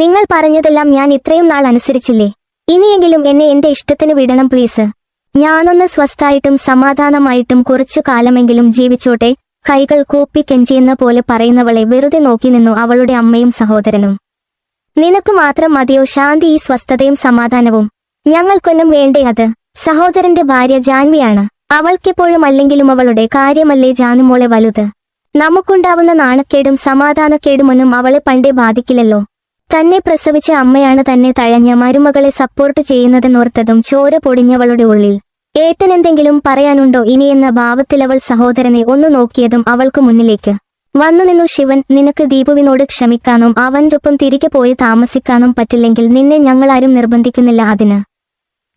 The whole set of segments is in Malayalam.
നിങ്ങൾ പറഞ്ഞതെല്ലാം ഞാൻ ഇത്രയും നാൾ അനുസരിച്ചില്ലേ? ഇനിയെങ്കിലും എന്നെ എന്റെ ഇഷ്ടത്തിന് വിടണം പ്ലീസ് ഞാനൊന്ന് സ്വസ്ഥായിട്ടും സമാധാനമായിട്ടും കുറച്ചു കാലമെങ്കിലും ജീവിച്ചോട്ടെ കൈകൾ കൂപ്പി കെഞ്ചിയെന്ന പോലെ പറയുന്നവളെ വെറുതെ നോക്കി നിന്നു അവളുടെ അമ്മയും സഹോദരനും. നിനക്ക് മാത്രം മതിയോ ശാന്തി ഈ സ്വസ്ഥതയും സമാധാനവും? ഞങ്ങൾക്കൊന്നും വേണ്ടേ അത്? സഹോദരന്റെ ഭാര്യ ജാൻവിയാണ്. അവൾക്കെപ്പോഴും അല്ലെങ്കിലും അവളുടെ കാര്യമല്ലേ ജാനുമോളെ വലുത്? നമുക്കുണ്ടാവുന്ന നാണക്കേടും സമാധാനക്കേടുമൊന്നും അവളെ പണ്ടേ ബാധിക്കില്ലല്ലോ. തന്നെ പ്രസവിച്ച അമ്മയാണ് തന്നെ തഴഞ്ഞ മരുമകളെ സപ്പോർട്ട് ചെയ്യുന്നതെന്നോർത്തതും ചോര പൊടിഞ്ഞവളുടെ ഉള്ളിൽ. ഏട്ടൻ എന്തെങ്കിലും പറയാനുണ്ടോ ഇനിയെന്ന ഭാവത്തിലവൾ സഹോദരനെ ഒന്നു നോക്കിയതും അവൾക്കു മുന്നിലേക്ക്. വന്നു നിന്നു ശിവൻ നിനക്ക് ദീപുവിനോട് ക്ഷമിക്കാനും അവന്റൊപ്പം തിരികെ പോയി താമസിക്കാനും പറ്റില്ലെങ്കിൽ നിന്നെ ഞങ്ങളാരും നിർബന്ധിക്കുന്നില്ല അതിന്.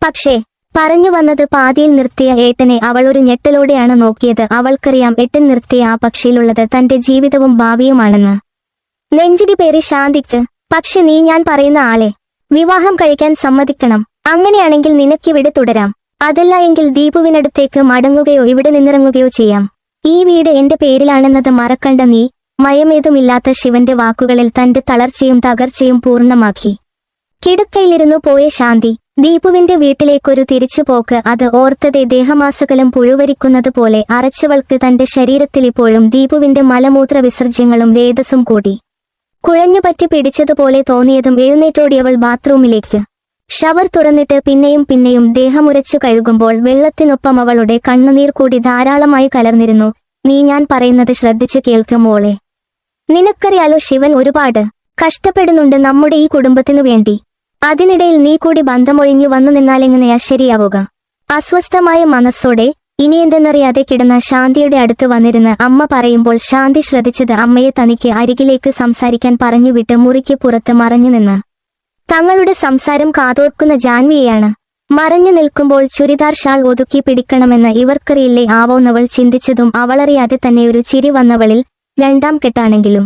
പക്ഷേ പറഞ്ഞു വന്നത് പാതിയിൽ നിർത്തിയ ഏട്ടനെ അവൾ ഒരു ഞെട്ടലോടെയാണ് നോക്കിയത്. അവൾക്കറിയാം എട്ടൻ നിർത്തിയ ആ പക്ഷിയിലുള്ളത് തന്റെ ജീവിതവും ഭാവിയുമാണെന്ന്. നെഞ്ചിടി പേര് ശാന്തിക്ക് പക്ഷെ നീ ഞാൻ പറയുന്ന ആളെ വിവാഹം കഴിക്കാൻ സമ്മതിക്കണം. അങ്ങനെയാണെങ്കിൽ നിനക്കിവിടെ തുടരാം. അതല്ല എങ്കിൽ ദീപുവിനടുത്തേക്ക് മടങ്ങുകയോ ഇവിടെ നിന്നിറങ്ങുകയോ ചെയ്യാം. ഈ വീട് എന്റെ പേരിലാണെന്നത് മറക്കണ്ട നീ മയമേതുമില്ലാത്ത ശിവന്റെ വാക്കുകളിൽ തന്റെ തളർച്ചയും തകർച്ചയും പൂർണമാക്കി. കിടക്കയിലിരുന്നു പോയ ശാന്തി ദീപുവിന്റെ വീട്ടിലേക്കൊരു തിരിച്ചുപോക്ക് അത് ഓർത്തതെ ദേഹമാസകലം പുഴുവരിക്കുന്നത് പോലെ അറച്ചവൾക്ക് തന്റെ ശരീരത്തിൽ ഇപ്പോഴും ദീപുവിന്റെ മലമൂത്ര വിസർജ്യങ്ങളും രേതസും കൂടി. കുഴഞ്ഞുപറ്റി പിടിച്ചതുപോലെ തോന്നിയതും എഴുന്നേറ്റോടിയവൾ ബാത്റൂമിലേക്ക്. ഷവർ തുറന്നിട്ട് പിന്നെയും പിന്നെയും ദേഹമുരച്ചു കഴുകുമ്പോൾ വെള്ളത്തിനൊപ്പം അവളുടെ കണ്ണുനീർ കൂടി ധാരാളമായി കലർന്നിരുന്നു. നീ ഞാൻ പറയുന്നത് ശ്രദ്ധിച്ചു കേൾക്കുമ്പോളെ നിനക്കറിയാലോ ശിവൻ ഒരുപാട് കഷ്ടപ്പെടുന്നുണ്ട് നമ്മുടെ ഈ കുടുംബത്തിനു വേണ്ടി. അതിനിടയിൽ നീ കൂടി ബന്ധമൊഴിഞ്ഞു വന്നു നിന്നാലെങ്ങനെയാ ശരിയാവുക? അസ്വസ്ഥമായ മനസ്സോടെ ഇനി എന്തെന്നറിയാതെ കിടന്ന ശാന്തിയുടെ അടുത്ത് വന്നിരുന്ന് അമ്മ പറയുമ്പോൾ ശാന്തി ശ്രദ്ധിച്ചത് അമ്മയെ തനിക്ക് അരികിലേക്ക് സംസാരിക്കാൻ പറഞ്ഞുവിട്ട് മുറിക്ക് പുറത്ത് മറഞ്ഞു നിന്ന്. തങ്ങളുടെ സംസാരം കാതോർക്കുന്ന ജാൻവിയെയാണ്. മറഞ്ഞു നിൽക്കുമ്പോൾ ചുരിദാർ ഷാൾ ഒതുക്കി പിടിക്കണമെന്ന് ഇവർക്കറിയില്ലേ ആവോന്നവൾ ചിന്തിച്ചതും അവളറിയാതെ തന്നെ ഒരു ചിരി വന്നവളിൽ രണ്ടാം കെട്ടാണെങ്കിലും.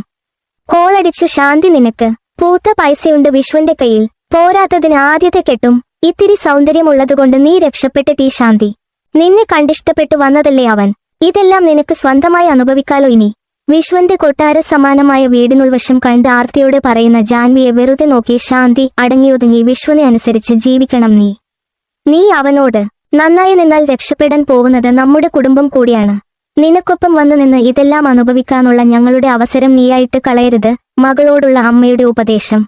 കോളടിച്ചു ശാന്തി നിനക്ക് പൂത്ത പൈസയുണ്ട് വിശ്വന്റെ കയ്യിൽ. പോരാത്തതിന് ആദ്യത്തെ കെട്ടും. ഇത്തിരി സൗന്ദര്യമുള്ളതുകൊണ്ട് നീ രക്ഷപ്പെട്ടിട്ടീ ശാന്തി. നിന്നെ കണ്ടിഷ്ടപ്പെട്ടു വന്നതല്ലേ അവൻ? ഇതെല്ലാം നിനക്ക് സ്വന്തമായി അനുഭവിക്കാലോ ഇനി? വിശ്വന്റെ കൊട്ടാര സമാനമായ വീടിനുൾവശം കണ്ട് ആർത്തിയോടെ പറയുന്ന ജാൻവിയെ വെറുതെ നോക്കി ശാന്തി അടങ്ങിയൊതുങ്ങി വിശ്വനെ അനുസരിച്ച് ജീവിക്കണം നീ. നീ അവനോട് നന്നായി നിന്നാൽ രക്ഷപ്പെടാൻ പോകുന്നത് നമ്മുടെ കുടുംബം കൂടിയാണ്. നിനക്കൊപ്പം വന്നു നിന്ന് ഇതെല്ലാം അനുഭവിക്കാനുള്ള ഞങ്ങളുടെ അവസരം നീയായിട്ട് കളയരുത് മകളോടുള്ള അമ്മയുടെ ഉപദേശം.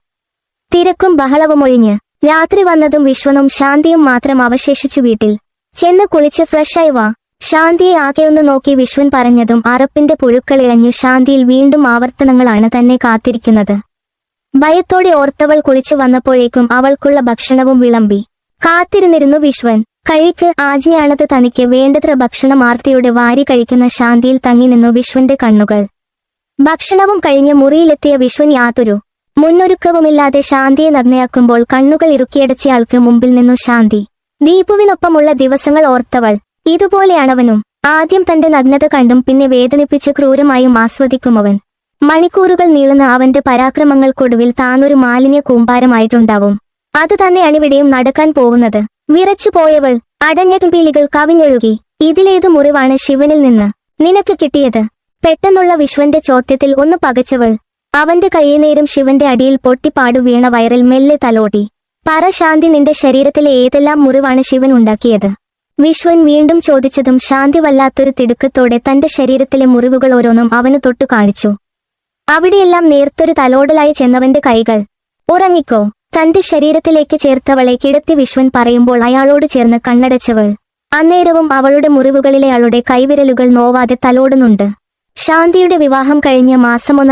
തിരക്കും ബഹളവുമൊഴിഞ്ഞ് രാത്രി വന്നതും വിശ്വനും ശാന്തിയും മാത്രം അവശേഷിച്ചു വീട്ടിൽ. ചെന്ന് കുളിച്ച് ഫ്രഷായി വാ. ശാന്തിയെ ആകെയൊന്ന് നോക്കി വിശ്വൻ പറഞ്ഞതും അറപ്പിന്റെ പുഴുക്കൾ ഇഴഞ്ഞു ശാന്തിയിൽ വീണ്ടും ആവർത്തനങ്ങളാണ് തന്നെ കാത്തിരിക്കുന്നത്. ഭയത്തോടെ ഓർത്തവൾ കുളിച്ചു വന്നപ്പോഴേക്കും അവൾക്കുള്ള ഭക്ഷണവും വിളമ്പി. കാത്തിരുന്നിരുന്നു വിശ്വൻ കഴിക്ക് ആജിയാണത് തനിക്ക് വേണ്ടത്ര ഭക്ഷണം ആർത്തിയുടെ വാരി കഴിക്കുന്ന ശാന്തിയിൽ തങ്ങി നിന്നു വിശ്വന്റെ കണ്ണുകൾ. ഭക്ഷണവും കഴിഞ്ഞ് മുറിയിലെത്തിയ വിശ്വൻ യാതൊരു മുന്നൊരുക്കവുമില്ലാതെ ശാന്തിയെ നഗ്നയാക്കുമ്പോൾ കണ്ണുകൾ ഇറുക്കിയടച്ചയാൾക്ക് മുമ്പിൽ നിന്നു ശാന്തി. ദീപുവിനൊപ്പമുള്ള ദിവസങ്ങൾ ഓർത്തവൾ. ഇതുപോലെയാണവനും. ആദ്യം തന്റെ നഗ്നത കണ്ടും പിന്നെ വേദനിപ്പിച്ച് ക്രൂരമായും ആസ്വദിക്കുമവൻ. മണിക്കൂറുകൾ നീളുന്ന അവന്റെ പരാക്രമങ്ങൾക്കൊടുവിൽ താനൊരു മാലിന്യ കൂമ്പാരമായിട്ടുണ്ടാവും. അത് തന്നെ അണിവിടെയും നടക്കാൻ പോകുന്നത്. വിറച്ചു പോയവൾ അടഞ്ഞ പീലികൾ കവിഞ്ഞൊഴുകി ഇതിലേതു മുറിവാണ് ശിവനിൽ നിന്ന്. നിനക്ക് കിട്ടിയത്. പെട്ടെന്നുള്ള വിശ്വന്റെ ചോദ്യത്തിൽ ഒന്ന് പകച്ചവൾ. അവന്റെ കൈനേരം ശിവന്റെ അടിയിൽ പൊട്ടിപ്പാടു വീണ വയറിൽ മെല്ലെ തലോടി. പറ ശാന്തി നിന്റെ ശരീരത്തിലെ ഏതെല്ലാം മുറിവാണ് ശിവൻ ഉണ്ടാക്കിയത്? വിശ്വൻ വീണ്ടും ചോദിച്ചതും ശാന്തി വല്ലാത്തൊരു തിടുക്കത്തോടെ തന്റെ ശരീരത്തിലെ മുറിവുകൾ ഓരോന്നും അവന് തൊട്ടു കാണിച്ചു. അവിടെയെല്ലാം നേർത്തൊരു തലോടലായി ചെന്നവന്റെ കൈകൾ. ഉറങ്ങിക്കോ. തന്റെ ശരീരത്തിലേക്ക് ചേർത്തവളെ കിടത്തി വിശ്വൻ പറയുമ്പോൾ അയാളോട് ചേർന്ന് കണ്ണടച്ചവൾ. അന്നേരവും അവളുടെ മുറിവുകളിലെ അയാളുടെ കൈവിരലുകൾ നോവാതെ തലോടുന്നുണ്ട്. ശാന്തിയുടെ വിവാഹം കഴിഞ്ഞ മാസമൊന്ന്